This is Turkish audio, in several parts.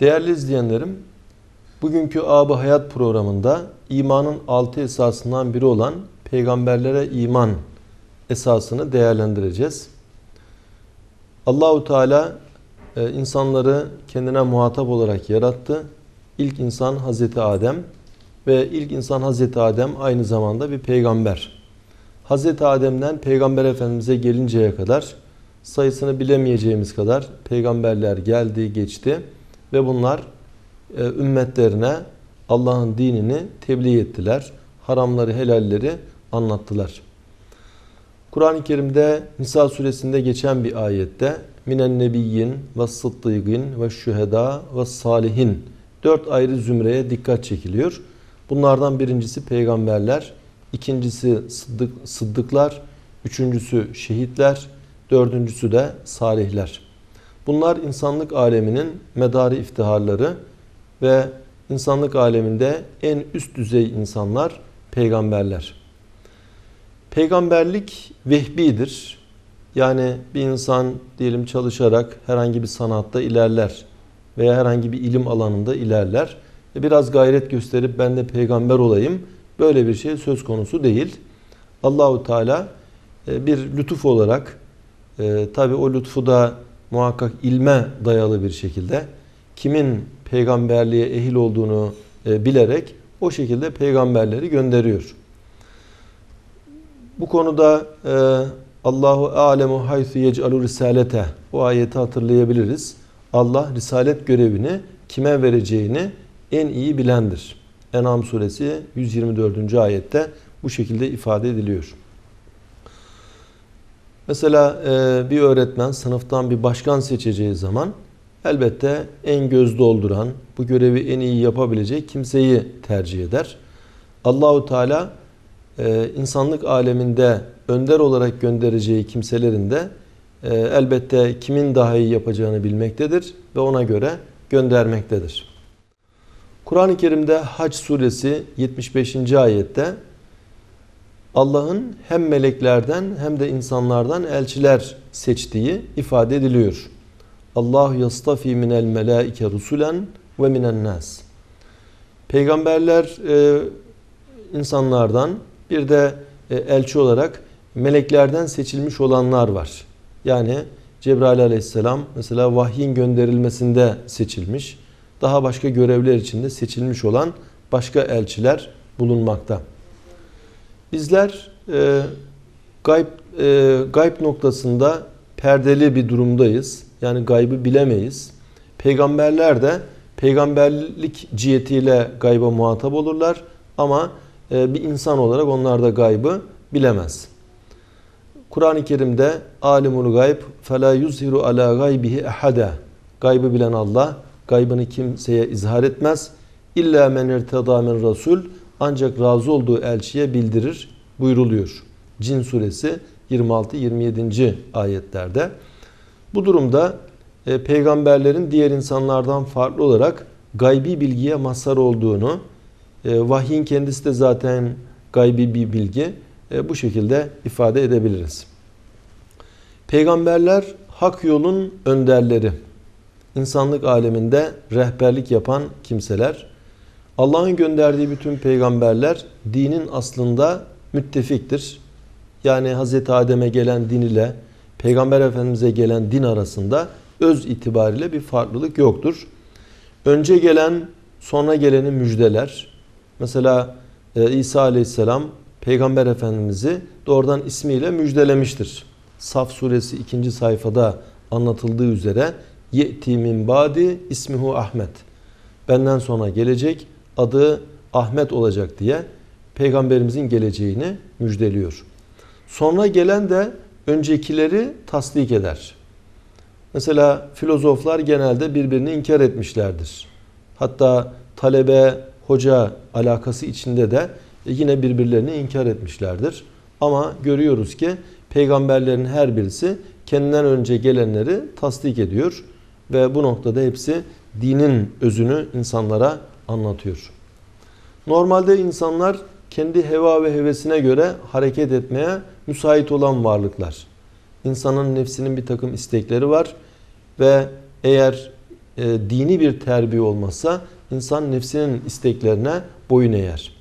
Değerli izleyenlerim, bugünkü Ab-ı Hayat programında imanın altı esasından biri olan peygamberlere iman esasını değerlendireceğiz. Allahu Teala e, insanları kendine muhatap olarak yarattı. İlk insan Hazreti Adem ve ilk insan Hazreti Adem aynı zamanda bir peygamber. Hazreti Adem'den Peygamber Efendimiz'e gelinceye kadar sayısını bilemeyeceğimiz kadar peygamberler geldi, geçti ve bunlar e, ümmetlerine Allah'ın dinini tebliğ ettiler. Haramları, helalleri anlattılar. Kur'an-ı Kerim'de Nisa suresinde geçen bir ayette minen nebiyyin ve sıddıgın ve şüheda ve salihin dört ayrı zümreye dikkat çekiliyor. Bunlardan birincisi peygamberler, ikincisi sıddık, sıddıklar, üçüncüsü şehitler, dördüncüsü de salihler. Bunlar insanlık aleminin medarı iftiharları ve insanlık aleminde en üst düzey insanlar peygamberler. Peygamberlik vehbidir. Yani bir insan diyelim çalışarak herhangi bir sanatta ilerler veya herhangi bir ilim alanında ilerler. E, biraz gayret gösterip ben de peygamber olayım. Böyle bir şey söz konusu değil. Allahu Teala e, bir lütuf olarak e, tabi o lütfu da muhakkak ilme dayalı bir şekilde kimin peygamberliğe ehil olduğunu e, bilerek o şekilde peygamberleri gönderiyor. Bu konuda e, Allahu alemu haythu yec'alu risalete bu ayeti hatırlayabiliriz. Allah risalet görevini kime vereceğini en iyi bilendir. En'am suresi 124. ayette bu şekilde ifade ediliyor. Mesela e, bir öğretmen sınıftan bir başkan seçeceği zaman elbette en göz dolduran, bu görevi en iyi yapabilecek kimseyi tercih eder. Allahu Teala e, insanlık aleminde önder olarak göndereceği kimselerin de e, elbette kimin daha iyi yapacağını bilmektedir ve ona göre göndermektedir. Kur'an-ı Kerim'de Hac suresi 75. ayette Allah'ın hem meleklerden hem de insanlardan elçiler seçtiği ifade ediliyor. Allah yastafi minel melaike rusulen ve minen nas. Peygamberler e, insanlardan bir de e, elçi olarak meleklerden seçilmiş olanlar var. Yani Cebrail aleyhisselam mesela vahyin gönderilmesinde seçilmiş. Daha başka görevler içinde seçilmiş olan başka elçiler bulunmakta. Bizler e, gayb, e, gayb noktasında perdeli bir durumdayız. Yani gaybı bilemeyiz. Peygamberler de peygamberlik cihetiyle gayba muhatap olurlar ama e, bir insan olarak onlar da gaybı bilemez. Kur'an-ı Kerim'de alimul gayb fela yuzhiru ala gaybihi ehada. Gaybı bilen Allah gaybını kimseye izhar etmez. İlla men irtada min rasul ancak razı olduğu elçiye bildirir buyruluyor. Cin suresi 26-27. ayetlerde. Bu durumda e, peygamberlerin diğer insanlardan farklı olarak gaybi bilgiye mazhar olduğunu, e, vahyin kendisi de zaten gaybi bir bilgi, e, bu şekilde ifade edebiliriz. Peygamberler hak yolun önderleri. insanlık aleminde rehberlik yapan kimseler. Allah'ın gönderdiği bütün peygamberler dinin aslında müttefiktir. Yani Hz. Adem'e gelen din ile Peygamber Efendimiz'e gelen din arasında öz itibariyle bir farklılık yoktur. Önce gelen sonra geleni müjdeler. Mesela e, İsa Aleyhisselam Peygamber Efendimiz'i doğrudan ismiyle müjdelemiştir. Saf suresi 2. sayfada anlatıldığı üzere Ye'ti min badi ismihu Ahmet. Benden sonra gelecek adı Ahmet olacak diye peygamberimizin geleceğini müjdeliyor. Sonra gelen de öncekileri tasdik eder. Mesela filozoflar genelde birbirini inkar etmişlerdir. Hatta talebe, hoca alakası içinde de yine birbirlerini inkar etmişlerdir. Ama görüyoruz ki peygamberlerin her birisi kendinden önce gelenleri tasdik ediyor ve bu noktada hepsi dinin özünü insanlara anlatıyor. Normalde insanlar kendi heva ve hevesine göre hareket etmeye müsait olan varlıklar. İnsanın nefsinin bir takım istekleri var ve eğer e, dini bir terbiye olmazsa insan nefsinin isteklerine boyun eğer.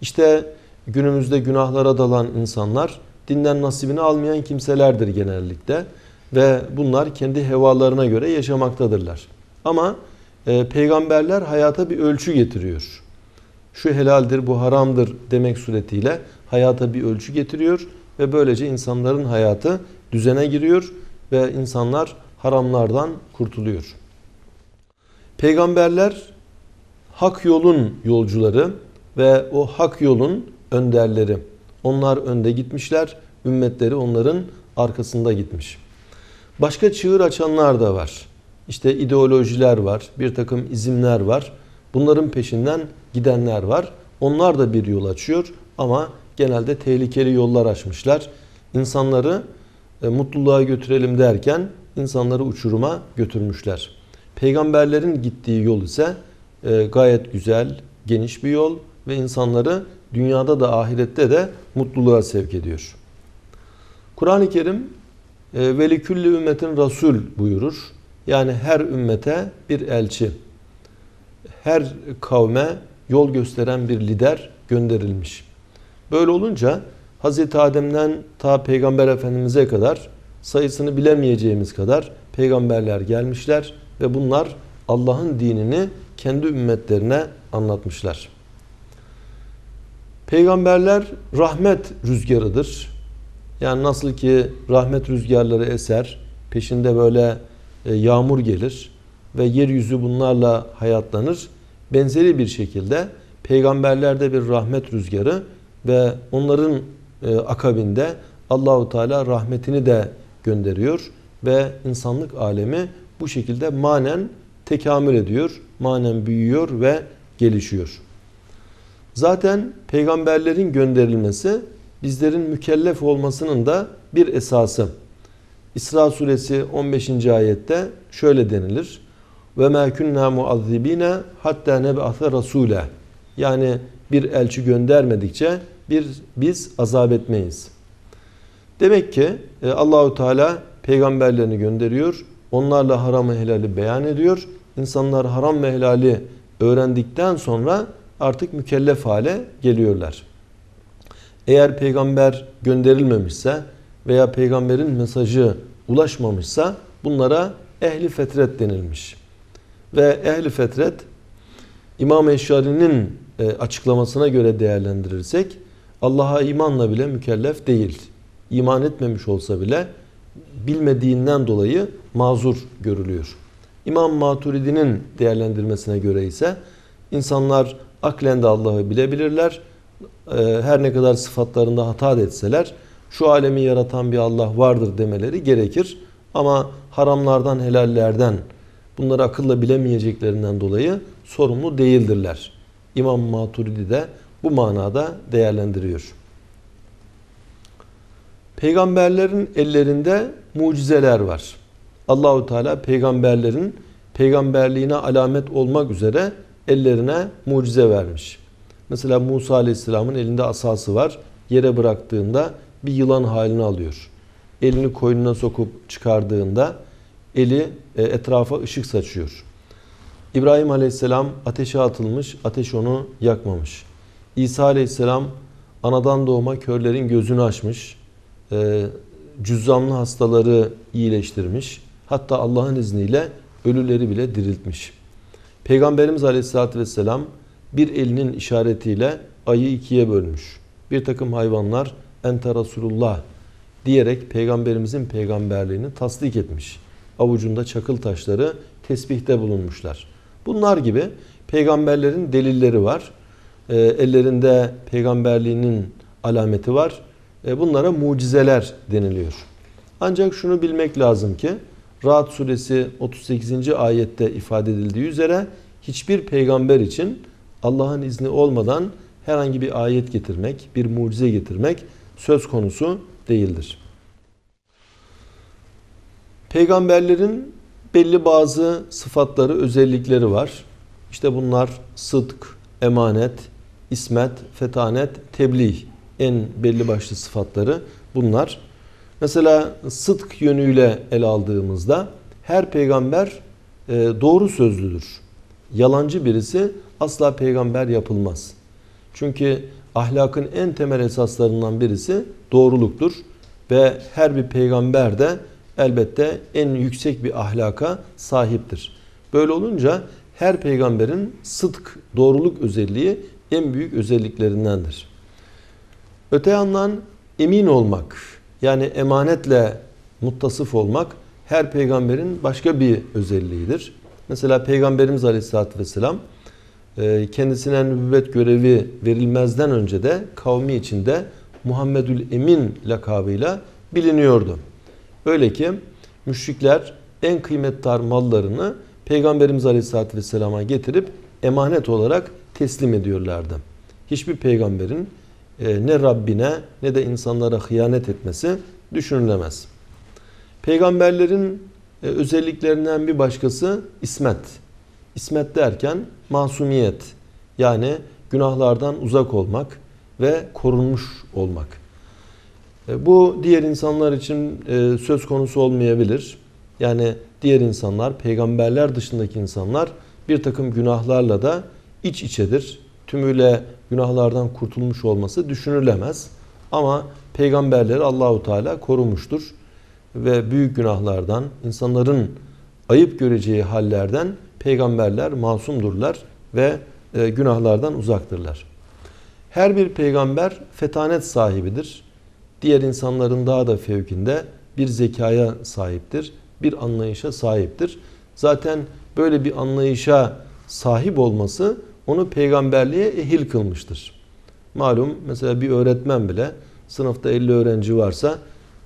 İşte günümüzde günahlara dalan insanlar dinden nasibini almayan kimselerdir genellikle ve bunlar kendi hevalarına göre yaşamaktadırlar. Ama e, peygamberler hayata bir ölçü getiriyor. Şu helaldir, bu haramdır demek suretiyle hayata bir ölçü getiriyor ve böylece insanların hayatı düzene giriyor ve insanlar haramlardan kurtuluyor. Peygamberler hak yolun yolcuları ve o hak yolun önderleri. Onlar önde gitmişler, ümmetleri onların arkasında gitmiş. Başka çığır açanlar da var. İşte ideolojiler var, bir takım izimler var. Bunların peşinden gidenler var. Onlar da bir yol açıyor ama genelde tehlikeli yollar açmışlar. İnsanları e, mutluluğa götürelim derken insanları uçuruma götürmüşler. Peygamberlerin gittiği yol ise e, gayet güzel, geniş bir yol ve insanları dünyada da ahirette de mutluluğa sevk ediyor. Kur'an-ı Kerim e, veli külli ümmetin rasul buyurur. Yani her ümmete bir elçi, her kavme yol gösteren bir lider gönderilmiş. Böyle olunca Hz. Adem'den ta Peygamber Efendimiz'e kadar sayısını bilemeyeceğimiz kadar peygamberler gelmişler ve bunlar Allah'ın dinini kendi ümmetlerine anlatmışlar. Peygamberler rahmet rüzgarıdır. Yani nasıl ki rahmet rüzgarları eser, peşinde böyle yağmur gelir ve yeryüzü bunlarla hayatlanır. Benzeri bir şekilde peygamberlerde bir rahmet rüzgarı ve onların e, akabinde Allahu Teala rahmetini de gönderiyor ve insanlık alemi bu şekilde manen tekamül ediyor, manen büyüyor ve gelişiyor. Zaten peygamberlerin gönderilmesi bizlerin mükellef olmasının da bir esası. İsra suresi 15. ayette şöyle denilir. Ve ma kunna muazzibine hatta neb'ate rasule. Yani bir elçi göndermedikçe bir biz azap etmeyiz. Demek ki e, Allahu Teala peygamberlerini gönderiyor. Onlarla haramı helali beyan ediyor. İnsanlar haram ve helali öğrendikten sonra artık mükellef hale geliyorlar. Eğer peygamber gönderilmemişse veya peygamberin mesajı ulaşmamışsa bunlara ehli fetret denilmiş. Ve ehli fetret İmam Eşyari'nin e, açıklamasına göre değerlendirirsek Allah'a imanla bile mükellef değil. İman etmemiş olsa bile bilmediğinden dolayı mazur görülüyor. İmam Maturidi'nin değerlendirmesine göre ise insanlar aklen de Allah'ı bilebilirler. Ee, her ne kadar sıfatlarında hata etseler şu alemi yaratan bir Allah vardır demeleri gerekir. Ama haramlardan, helallerden bunları akılla bilemeyeceklerinden dolayı sorumlu değildirler. İmam Maturidi de bu manada değerlendiriyor. Peygamberlerin ellerinde mucizeler var. Allahu Teala peygamberlerin peygamberliğine alamet olmak üzere ellerine mucize vermiş. Mesela Musa Aleyhisselam'ın elinde asası var. Yere bıraktığında bir yılan halini alıyor. Elini koynuna sokup çıkardığında eli e, etrafa ışık saçıyor. İbrahim Aleyhisselam ateşe atılmış, ateş onu yakmamış. İsa Aleyhisselam anadan doğma körlerin gözünü açmış, e, cüzzamlı hastaları iyileştirmiş. Hatta Allah'ın izniyle ölüleri bile diriltmiş. Peygamberimiz Aleyhisselatü Vesselam bir elinin işaretiyle ayı ikiye bölmüş. Bir takım hayvanlar ente Resulullah diyerek peygamberimizin peygamberliğini tasdik etmiş. Avucunda çakıl taşları tesbihte bulunmuşlar. Bunlar gibi peygamberlerin delilleri var. E, ellerinde peygamberliğinin alameti var. E, bunlara mucizeler deniliyor. Ancak şunu bilmek lazım ki Rahat suresi 38. ayette ifade edildiği üzere hiçbir peygamber için Allah'ın izni olmadan herhangi bir ayet getirmek, bir mucize getirmek söz konusu değildir. Peygamberlerin belli bazı sıfatları, özellikleri var. İşte bunlar sıdk, emanet, ismet, fetanet, tebliğ en belli başlı sıfatları bunlar. Mesela sıdk yönüyle ele aldığımızda her peygamber e, doğru sözlüdür. Yalancı birisi asla peygamber yapılmaz. Çünkü ahlakın en temel esaslarından birisi doğruluktur. Ve her bir peygamber de elbette en yüksek bir ahlaka sahiptir. Böyle olunca her peygamberin sıdk, doğruluk özelliği en büyük özelliklerindendir. Öte yandan emin olmak, yani emanetle muttasıf olmak her peygamberin başka bir özelliğidir. Mesela Peygamberimiz Aleyhisselatü Vesselam kendisine nübüvvet görevi verilmezden önce de kavmi içinde Muhammedül Emin lakabıyla biliniyordu. Öyle ki müşrikler en kıymetli mallarını Peygamberimiz Aleyhisselatü Vesselam'a getirip emanet olarak teslim ediyorlardı. Hiçbir peygamberin e, ne Rabbine ne de insanlara hıyanet etmesi düşünülemez. Peygamberlerin e, özelliklerinden bir başkası ismet. İsmet derken masumiyet yani günahlardan uzak olmak ve korunmuş olmak. E, bu diğer insanlar için söz konusu olmayabilir. Yani diğer insanlar, peygamberler dışındaki insanlar bir takım günahlarla da iç içedir. Tümüyle günahlardan kurtulmuş olması düşünülemez. Ama peygamberleri Allahu Teala korumuştur ve büyük günahlardan, insanların ayıp göreceği hallerden peygamberler masumdurlar ve e, günahlardan uzaktırlar. Her bir peygamber fetanet sahibidir. Diğer insanların daha da fevkinde bir zekaya sahiptir, bir anlayışa sahiptir. Zaten böyle bir anlayışa sahip olması onu peygamberliğe ehil kılmıştır. Malum mesela bir öğretmen bile sınıfta 50 öğrenci varsa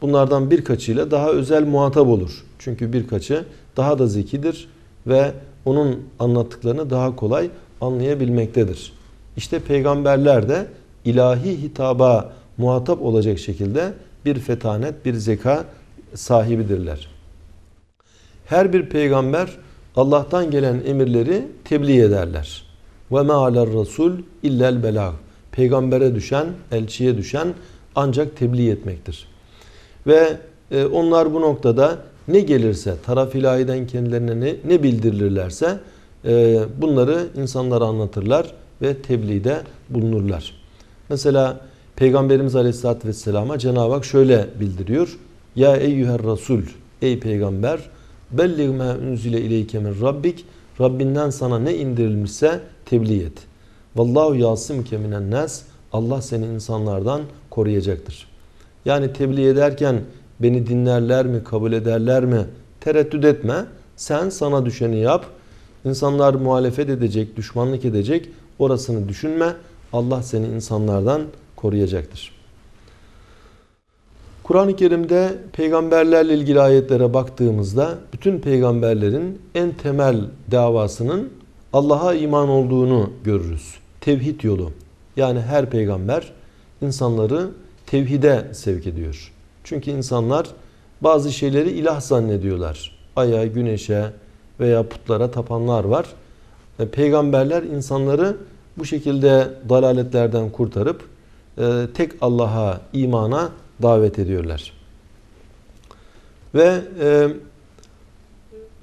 bunlardan birkaçıyla daha özel muhatap olur. Çünkü birkaçı daha da zekidir ve onun anlattıklarını daha kolay anlayabilmektedir. İşte peygamberler de ilahi hitaba muhatap olacak şekilde bir fetanet, bir zeka sahibidirler. Her bir peygamber Allah'tan gelen emirleri tebliğ ederler. Ve ma aler rasul illel belag. Peygambere düşen, elçiye düşen ancak tebliğ etmektir. Ve e, onlar bu noktada ne gelirse, taraf ilahiden kendilerine ne, ne bildirilirlerse e, bunları insanlara anlatırlar ve tebliğde bulunurlar. Mesela Peygamberimiz Aleyhisselatü Vesselam'a Cenab-ı Hak şöyle bildiriyor. Ya eyyüher rasul, ey peygamber, bellig ma unzile ileyke min rabbik, Rabbinden sana ne indirilmişse tebliğ et. Vallahu yasimuke minen nas. Allah seni insanlardan koruyacaktır. Yani tebliğ ederken beni dinlerler mi, kabul ederler mi? Tereddüt etme. Sen sana düşeni yap. İnsanlar muhalefet edecek, düşmanlık edecek. Orasını düşünme. Allah seni insanlardan koruyacaktır. Kur'an-ı Kerim'de peygamberlerle ilgili ayetlere baktığımızda bütün peygamberlerin en temel davasının Allah'a iman olduğunu görürüz. Tevhid yolu. Yani her peygamber insanları tevhide sevk ediyor. Çünkü insanlar bazı şeyleri ilah zannediyorlar. Aya, güneşe veya putlara tapanlar var. E, peygamberler insanları bu şekilde dalaletlerden kurtarıp e, tek Allah'a, imana davet ediyorlar. Ve e,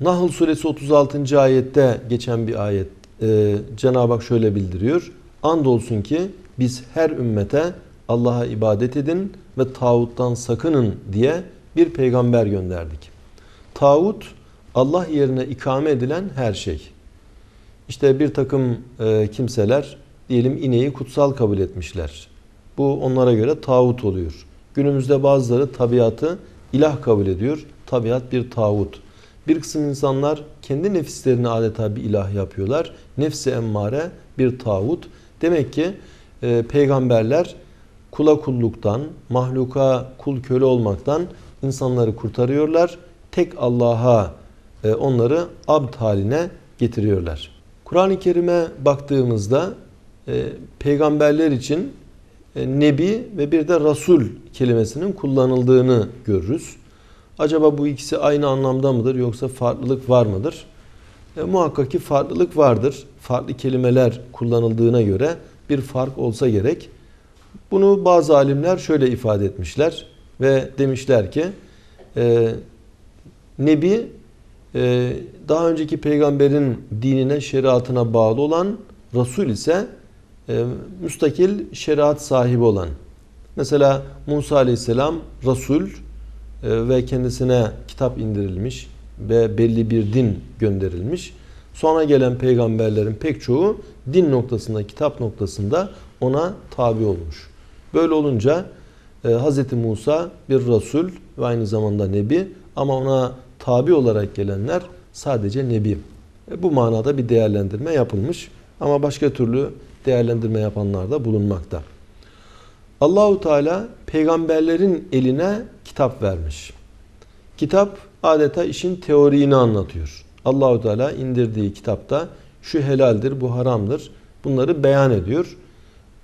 Nahl suresi 36. ayette geçen bir ayet e, Cenab-ı Hak şöyle bildiriyor. Andolsun ki biz her ümmete Allah'a ibadet edin ve tağuttan sakının diye bir peygamber gönderdik. Tağut Allah yerine ikame edilen her şey. İşte bir takım e, kimseler diyelim ineği kutsal kabul etmişler. Bu onlara göre tağut oluyor. Günümüzde bazıları tabiatı ilah kabul ediyor. Tabiat bir tağut. Bir kısım insanlar kendi nefislerini adeta bir ilah yapıyorlar. Nefsi emmare bir tağut. Demek ki e, peygamberler kula kulluktan, mahluka kul köle olmaktan insanları kurtarıyorlar. Tek Allah'a e, onları abd haline getiriyorlar. Kur'an-ı Kerim'e baktığımızda e, peygamberler için e, nebi ve bir de rasul kelimesinin kullanıldığını görürüz. Acaba bu ikisi aynı anlamda mıdır yoksa farklılık var mıdır? E, muhakkak ki farklılık vardır. Farklı kelimeler kullanıldığına göre bir fark olsa gerek. Bunu bazı alimler şöyle ifade etmişler ve demişler ki e, Nebi Ee, daha önceki peygamberin dinine, şeriatına bağlı olan Resul ise e, müstakil şeriat sahibi olan. Mesela Musa Aleyhisselam Resul e, ve kendisine kitap indirilmiş ve belli bir din gönderilmiş. Sonra gelen peygamberlerin pek çoğu din noktasında, kitap noktasında ona tabi olmuş. Böyle olunca e, Hz. Musa bir Resul ve aynı zamanda Nebi ama ona tabi olarak gelenler sadece Nebi. E, bu manada bir değerlendirme yapılmış ama başka türlü değerlendirme yapanlar da bulunmakta. Allahu Teala peygamberlerin eline kitap vermiş. Kitap adeta işin teoriğini anlatıyor. Allahu Teala indirdiği kitapta şu helaldir, bu haramdır. Bunları beyan ediyor.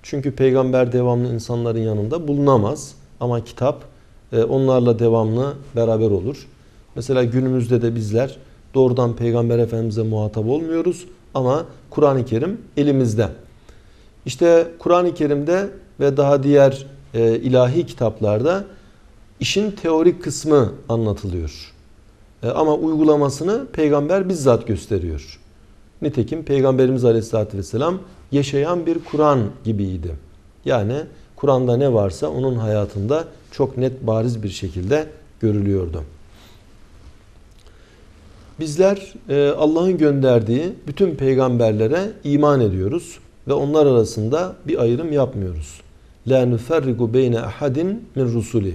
Çünkü peygamber devamlı insanların yanında bulunamaz. Ama kitap e, onlarla devamlı beraber olur. Mesela günümüzde de bizler doğrudan peygamber efendimize muhatap olmuyoruz. Ama Kur'an-ı Kerim elimizde. İşte Kur'an-ı Kerim'de ve daha diğer e, ilahi kitaplarda işin teorik kısmı anlatılıyor. E, ama uygulamasını peygamber bizzat gösteriyor. Nitekim Peygamberimiz Aleyhisselatü Vesselam yaşayan bir Kur'an gibiydi. Yani Kur'an'da ne varsa onun hayatında çok net bariz bir şekilde görülüyordu. Bizler e, Allah'ın gönderdiği bütün peygamberlere iman ediyoruz ve onlar arasında bir ayrım yapmıyoruz. La nuferrigu beyne ahadin min rusuli.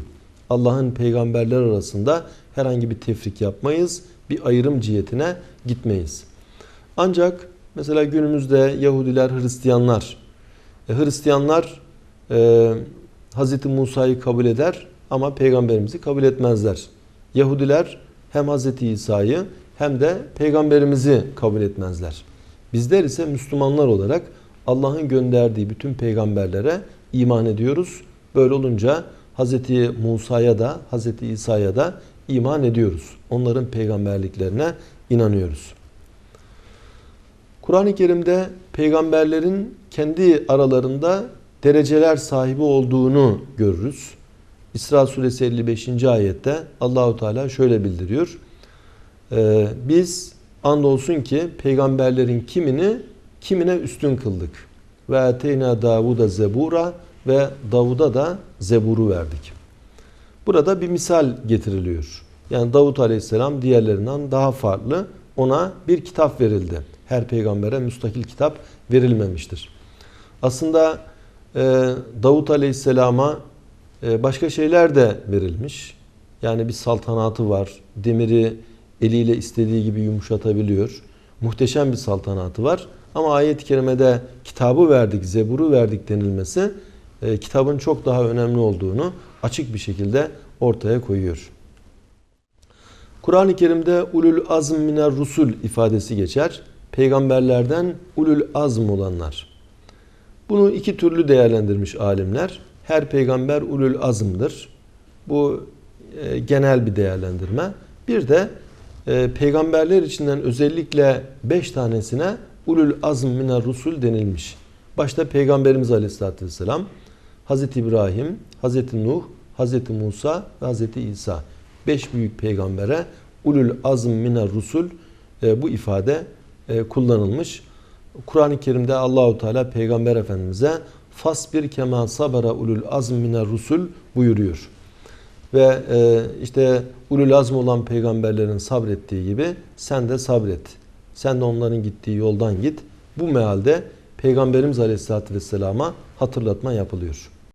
Allah'ın peygamberler arasında herhangi bir tefrik yapmayız. Bir ayrım cihetine gitmeyiz. Ancak mesela günümüzde Yahudiler, Hristiyanlar, e, Hristiyanlar e, Hz. Musa'yı kabul eder ama peygamberimizi kabul etmezler. Yahudiler hem Hz. İsa'yı hem de peygamberimizi kabul etmezler. Bizler ise Müslümanlar olarak Allah'ın gönderdiği bütün peygamberlere iman ediyoruz. Böyle olunca Hz. Musa'ya da Hz. İsa'ya da iman ediyoruz. Onların peygamberliklerine inanıyoruz. Kur'an-ı Kerim'de peygamberlerin kendi aralarında dereceler sahibi olduğunu görürüz. İsra suresi 55. ayette Allahu Teala şöyle bildiriyor. Ee, biz andolsun ki peygamberlerin kimini kimine üstün kıldık. Ve ateyna Davud'a zebura ve Davud'a da zeburu verdik. Burada bir misal getiriliyor. Yani Davut Aleyhisselam diğerlerinden daha farklı. Ona bir kitap verildi. Her peygambere müstakil kitap verilmemiştir. Aslında e, Davut Aleyhisselam'a e, başka şeyler de verilmiş. Yani bir saltanatı var. Demiri eliyle istediği gibi yumuşatabiliyor. Muhteşem bir saltanatı var. Ama ayet-i kerimede kitabı verdik, zeburu verdik denilmesi e, kitabın çok daha önemli olduğunu açık bir şekilde ortaya koyuyor. Kur'an-ı Kerim'de ulul azm miner rusul ifadesi geçer. Peygamberlerden ulul azm olanlar. Bunu iki türlü değerlendirmiş alimler. Her peygamber ulul azmdır. Bu e, genel bir değerlendirme. Bir de e, peygamberler içinden özellikle beş tanesine ulul azm miner rusul denilmiş. Başta Peygamberimiz Aleyhisselatü Vesselam, Hz. İbrahim, Hz. Nuh, Hz. Musa ve Hz. İsa. Beş büyük peygambere ulul azm miner rusul e, bu ifade kullanılmış. Kur'an-ı Kerim'de Allahu Teala Peygamber Efendimiz'e fasbir kema sabara ulul azm miner rusul buyuruyor. Ve e, işte ulul azm olan peygamberlerin sabrettiği gibi sen de sabret. Sen de onların gittiği yoldan git. Bu mealde Peygamberimiz Aleyhisselatü Vesselam'a hatırlatma yapılıyor.